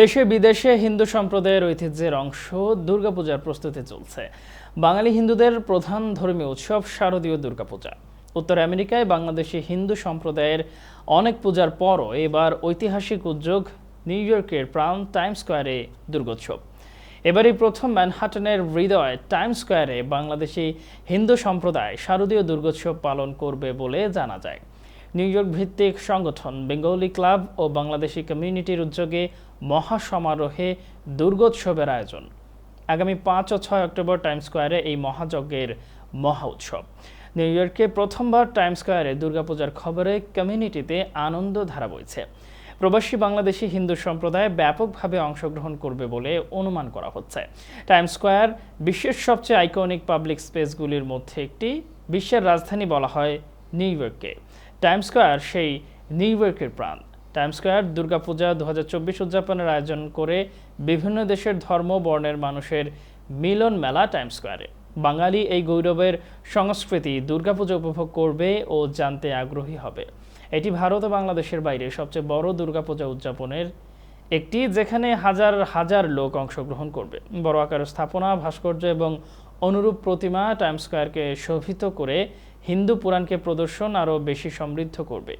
দেশে, বিদেশে হিন্দু সম্প্রদায়ের ঐতিহ্যের অংশ দুর্গাপূজার প্রস্তুতি চলছে। বাঙালি হিন্দুদের প্রধান ধর্মীয় উৎসব শারদীয় দুর্গাপূজা। উত্তর আমেরিকায় বাংলাদেশি হিন্দু সম্প্রদায়ের অনেক পূজার পরও এবার ঐতিহাসিক উদ্যোগ নিউ ইয়র্কের প্রাণ টাইম স্কোয়ারে দুর্গোৎসব। এবারই প্রথম ম্যানহাটনের হৃদয় টাইম স্কোয়ারে বাংলাদেশি হিন্দু সম্প্রদায় শারদীয় দুর্গোৎসব পালন করবে বলে জানা যায়। নিউ ইয়র্ক ভিত্তিক সংগঠন, বেঙ্গলি ক্লাব ও বাংলাদেশি কমিউনিটির উদ্যোগে মহাসমারোহে দুর্গোৎসবের আয়োজন। আগামী পাঁচ ও ছয় অক্টোবর টাইম স্কোয়ারে এই মহাযজ্ঞের মহা উৎসব। নিউ ইয়র্কে প্রথমবার টাইম স্কোয়ারে দুর্গাপূজার খবরে কমিউনিটিতে আনন্দ ধারা বইছে। প্রবাসী বাংলাদেশি হিন্দু সম্প্রদায় ব্যাপকভাবে অংশগ্রহণ করবে বলে অনুমান করা হচ্ছে। টাইম স্কোয়ার বিশ্বের সবচেয়ে আইকনিক পাবলিক স্পেসগুলির মধ্যে একটি, বিশ্বের রাজধানী বলা হয় নিউ ইয়র্ককে টাইম স্কোয়ার সেই নিউ ইয়র্কের প্রাণ। টাইম স্কোয়ার দুর্গাপূজা দু হাজার চব্বিশ উদযাপনের আয়োজন করে বিভিন্ন দেশের ধর্ম, বর্ণের মানুষের মিলন মেলা টাইম স্কোয়ারে বাঙালি এই গৌরবের সংস্কৃতি দুর্গাপূজা উপভোগ করবে ও জানতে আগ্রহী হবে। এটি ভারত ও বাংলাদেশের বাইরে সবচেয়ে বড় দুর্গাপূজা উদযাপনের একটি, যেখানে হাজার হাজার লোক অংশগ্রহণ করবে। বড় আকারের স্থাপনা, ভাস্কর্য এবং অনুরূপ প্রতিমা টাইম স্কোয়ারকে শোভিত করে হিন্দু পুরাণকে প্রদর্শন আরও বেশি সমৃদ্ধ করবে।